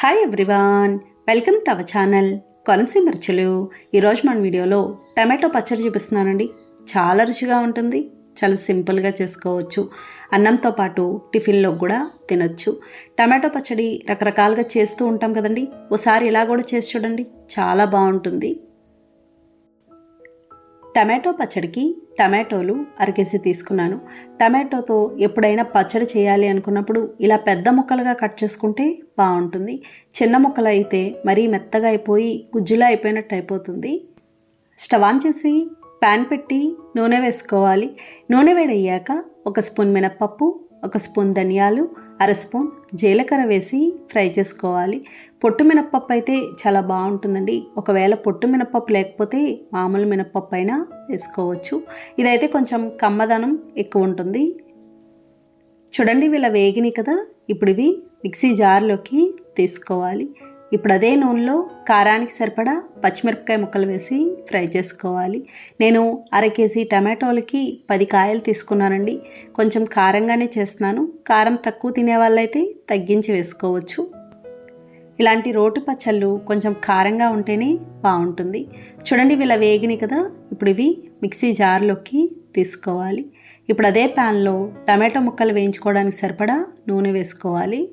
Hi everyone welcome to our channel Konaseema రుచులు ఈరోజు మన వీడియోలో టమాటో పచ్చడి చూపిస్తున్నానండి. చాలా రుచిగా ఉంటుంది చాలా సింపుల్గా చేసుకోవచ్చు. అన్నంతో పాటు టిఫిన్లో కూడా తినొచ్చు. టమాటో పచ్చడి రకరకాలుగా చేస్తూ ఉంటాం కదండి. ఓసారి ఇలా కూడా చేసి చూడండి చాలా బాగుంటుంది. టమాటో పచ్చడికి టమాటోలు అరకేసి తీసుకున్నాను. టమాటోతో ఎప్పుడైనా పచ్చడి చేయాలి అనుకున్నప్పుడు ఇలా పెద్ద ముక్కలుగా కట్ చేసుకుంటే బాగుంటుంది. చిన్న ముక్కలు అయితే మరీ మెత్తగా అయిపోయి గుజ్జులా అయిపోయినట్టు అయిపోతుంది. స్టవ్ ఆన్ చేసి ప్యాన్ పెట్టి నూనె వేసుకోవాలి. నూనె వేడయ్యాక ఒక స్పూన్ మినప్పప్పు ఒక స్పూన్ ధనియాలు అర స్పూన్ జీలకర్ర వేసి ఫ్రై చేసుకోవాలి. పొట్టు మినప్పప్పు అయితే చాలా బాగుంటుందండి. ఒకవేళ పొట్టు మినప్పప్పు లేకపోతే మామూలు మినప్పప్పు అయినా వేసుకోవచ్చు. ఇదైతే కొంచెం కమ్మదనం ఎక్కువ ఉంటుంది. చూడండి వీళ్ళ వేగినాయి కదా. ఇప్పుడు ఇవి మిక్సీ జార్లోకి తీసుకోవాలి. ఇప్పుడు అదే నూనెలో కారానికి సరిపడా పచ్చిమిరపకాయ ముక్కలు వేసి ఫ్రై చేసుకోవాలి. నేను అర కేజీ టమాటోలకి పది కాయలు తీసుకున్నానండి. కొంచెం కారంగానే చేస్తున్నాను. కారం తక్కువ తినే వాళ్ళైతే తగ్గించి వేసుకోవచ్చు. ఇలాంటి రోటి పచ్చళ్ళు కొంచెం కారంగా ఉంటేనే బాగుంటుంది. చూడండి వీళ్ళ వేగిని కదా. ఇప్పుడు ఇవి మిక్సీ జార్లోకి తీసుకోవాలి. ఇప్పుడు అదే ప్యాన్లో టమాటో ముక్కలు వేయించుకోవడానికి సరిపడా నూనె వేసుకోవాలి.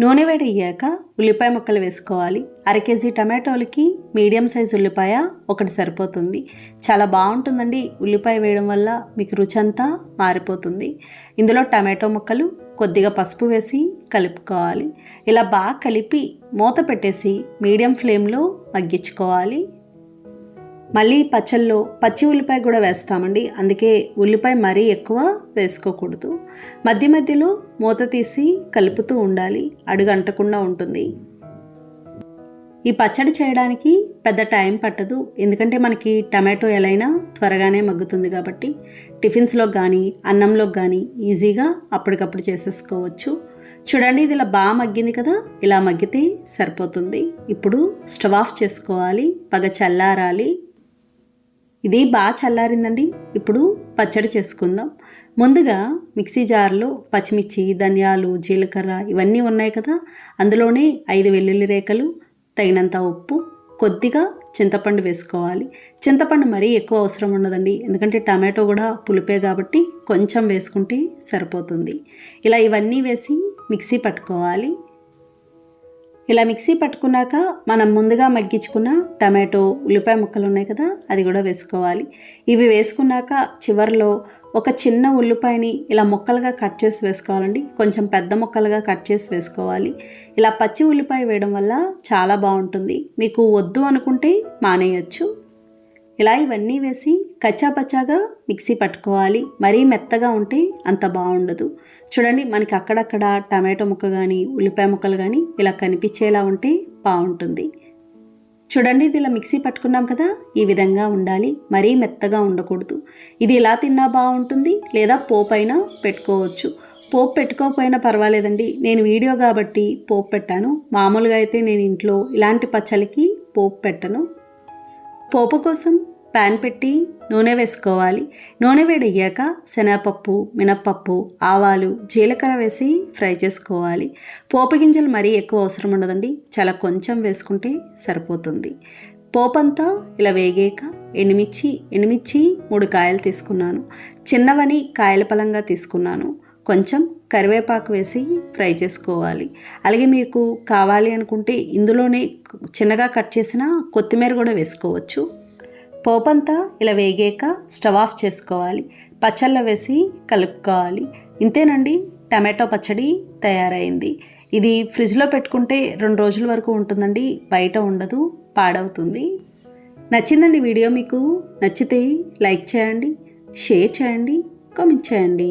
నూనె వేడి అయ్యాక ఉల్లిపాయ ముక్కలు వేసుకోవాలి. అర కేజీ టమాటోలకి మీడియం సైజ్ ఉల్లిపాయ ఒకటి సరిపోతుంది. చాలా బాగుంటుందండి ఉల్లిపాయ వేయడం వల్ల మీకు రుచి అంతా మారిపోతుంది. ఇందులో టమాటో ముక్కలు కొద్దిగా పసుపు వేసి కలుపుకోవాలి. ఇలా బాగా కలిపి మూత పెట్టేసి మీడియం ఫ్లేమ్లో మగ్గించుకోవాలి. మళ్ళీ పచ్చల్లో పచ్చి ఉల్లిపాయ కూడా వేస్తామండి. అందుకే ఉల్లిపాయ మరీ ఎక్కువ వేసుకోకూడదు. మధ్య మధ్యలో మూత తీసి కలుపుతూ ఉండాలి. అడుగు అంటకుండా ఉంటుంది. ఈ పచ్చడి చేయడానికి పెద్ద టైం పట్టదు. ఎందుకంటే మనకి టమాటో ఎలైనా త్వరగానే మగ్గుతుంది కాబట్టి టిఫిన్స్లో కానీ అన్నంలో కానీ ఈజీగా అప్పటికప్పుడు చేసేసుకోవచ్చు. చూడండి ఇది ఇలా బాగా మగ్గింది కదా? ఇలా మగ్గితే సరిపోతుంది. ఇప్పుడు స్టవ్ ఆఫ్ చేసుకోవాలి. పగ చల్లారాలి. ఇది బాగా చల్లారిందండి. ఇప్పుడు పచ్చడి చేసుకుందాం. ముందుగా మిక్సీ జార్లో పచ్చిమిర్చి ధనియాలు జీలకర్ర ఇవన్నీ ఉన్నాయి కదా. అందులోనే ఐదు వెల్లుల్లి రేఖలు తగినంత ఉప్పు కొద్దిగా చింతపండు వేసుకోవాలి. చింతపండు మరీ ఎక్కువ అవసరం ఉండదండి. ఎందుకంటే టమాటో కూడా పులిపే కాబట్టి కొంచెం వేసుకుంటే సరిపోతుంది. ఇలా ఇవన్నీ వేసి మిక్సీ పట్టుకోవాలి. ఇలా మిక్సీ పట్టుకున్నాక మనం ముందుగా మగ్గించుకున్న టమాటో ఉల్లిపాయ ముక్కలు ఉన్నాయి కదా అది కూడా వేసుకోవాలి. ఇవి వేసుకున్నాక చివరిలో ఒక చిన్న ఉల్లిపాయని ఇలా ముక్కలుగా కట్ చేసి వేసుకోవాలండి. కొంచెం పెద్ద ముక్కలుగా కట్ చేసి వేసుకోవాలి. ఇలా పచ్చి ఉల్లిపాయ వేయడం వల్ల చాలా బాగుంటుంది. మీకు వద్దు అనుకుంటే మానేయచ్చు. ఇలా ఇవన్నీ వేసి కచ్చాపచ్చాగా మిక్సీ పట్టుకోవాలి. మరీ మెత్తగా ఉంటే అంత బాగుండదు. చూడండి మనకి అక్కడక్కడ టమాటో ముక్క కానీ ఉల్లిపాయ ముక్కలు కానీ ఇలా కనిపించేలా ఉంటే బాగుంటుంది. చూడండి ఇది ఇలా మిక్సీ పట్టుకున్నాం కదా ఈ విధంగా ఉండాలి. మరీ మెత్తగా ఉండకూడదు. ఇది ఇలా తిన్నా బాగుంటుంది లేదా పోపైన పెట్టుకోవచ్చు. పోపు పెట్టుకోకపోయినా పర్వాలేదండి. నేను వీడియో కాబట్టి పోపు పెట్టాను. మామూలుగా అయితే నేను ఇంట్లో ఇలాంటి పచ్చళ్ళకి పోపు పెట్టను. పోపు కోసం ప్యాన్ పెట్టి నూనె వేసుకోవాలి. నూనె వేడయ్యాక శనగపప్పు మినప్పప్పు ఆవాలు జీలకర్ర వేసి ఫ్రై చేసుకోవాలి. పోపు గింజలు మరీ ఎక్కువ అవసరం ఉండదండి. చాలా కొంచెం వేసుకుంటే సరిపోతుంది. పోపంతా ఇలా వేగాక ఎండుమిర్చి ఎండుమిర్చి మూడు కాయలు తీసుకున్నాను. చిన్నవని కాయల పలంగా తీసుకున్నాను. కొంచెం కరివేపాకు వేసి ఫ్రై చేసుకోవాలి. అలాగే మీకు కావాలి అనుకుంటే ఇందులోనే చిన్నగా కట్ చేసిన కొత్తిమీర కూడా వేసుకోవచ్చు. పోపంతా ఇలా వేగాక స్టవ్ ఆఫ్ చేసుకోవాలి. పచ్చళ్ళ వేసి కలుపుకోవాలి. ఇంతేనండి టమాటో పచ్చడి తయారైంది. ఇది ఫ్రిడ్జ్లో పెట్టుకుంటే రెండు రోజుల వరకు ఉంటుందండి బయట ఉండదు పాడవుతుంది. నచ్చిందండి వీడియో మీకు నచ్చితే లైక్ చేయండి షేర్ చేయండి కామెంట్ చేయండి.